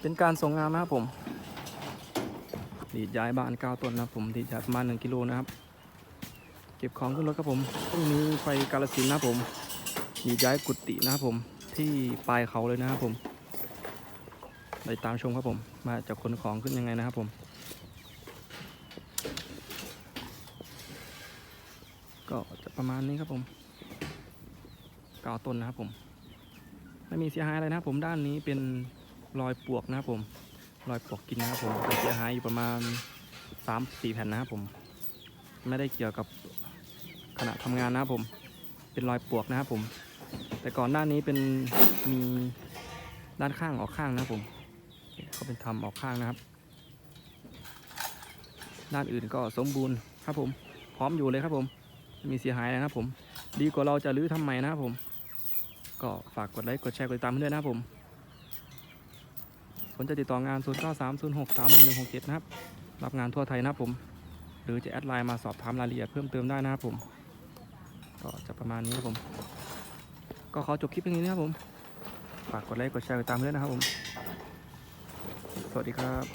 เป็นการส่งงานนะครับผมดีดย้ายบ้านเก้าต้นนะครับผมดีดย้ายประมาณ1กิโลนะครับ เก็บของขึ้นรถครับผมพรุ่งนี้ไปกาลสินนะครับผมดีดย้ายกุฏินะครับผมที่ปลายเขาเลยนะครับผมไปตามชมครับผม มาจะขนของขึ้นยังไงนะครับผม ก็จะประมาณนี้ครับผมเก้าต้นนะครับผม ไม่มีเสียหายอะไรนะครับผมด้านนี้เป็น รอยปวกนะครับผม รอยปวกกินนะครับผมเสียหายอยู่ประมาณสามสี่แผ่นนะครับผม ไม่ได้เกี่ยวกับขณะทำงานนะครับผม เป็นรอยปวกนะครับผม แต่ก่อนหน้านนี้เป็นมีด้านข้างออกข้างนะครับผมเขาเป็นทำออกข้างนะครับ ด้านอื่นก็สมบูรณ์ครับผม พร้อมอยู่เลยครับผมไม่มีเสียหายนะครับผม ดีกว่าเราจะรื้อทำใหม่นะครับผม ก็ฝากกดไลค์กดแชร์กดติดตามให้ด้วยนะครับผม นใจติดต่องาน 0 9 3 0 6 3 1 1 6 7 นะครับ รับงานทั่วไทยนะครับผม หรือจะแอดไลน์มาสอบถามรายละเอียดเพิ่มเติมได้นะครับผม ก็จะประมาณนี้ครับผม ก็ขอจบคลิปเพียงนี้นะครับผม ฝากกดไลค์ กดแชร์ กดตามเพื่อนนะครับผม สวัสดีครับ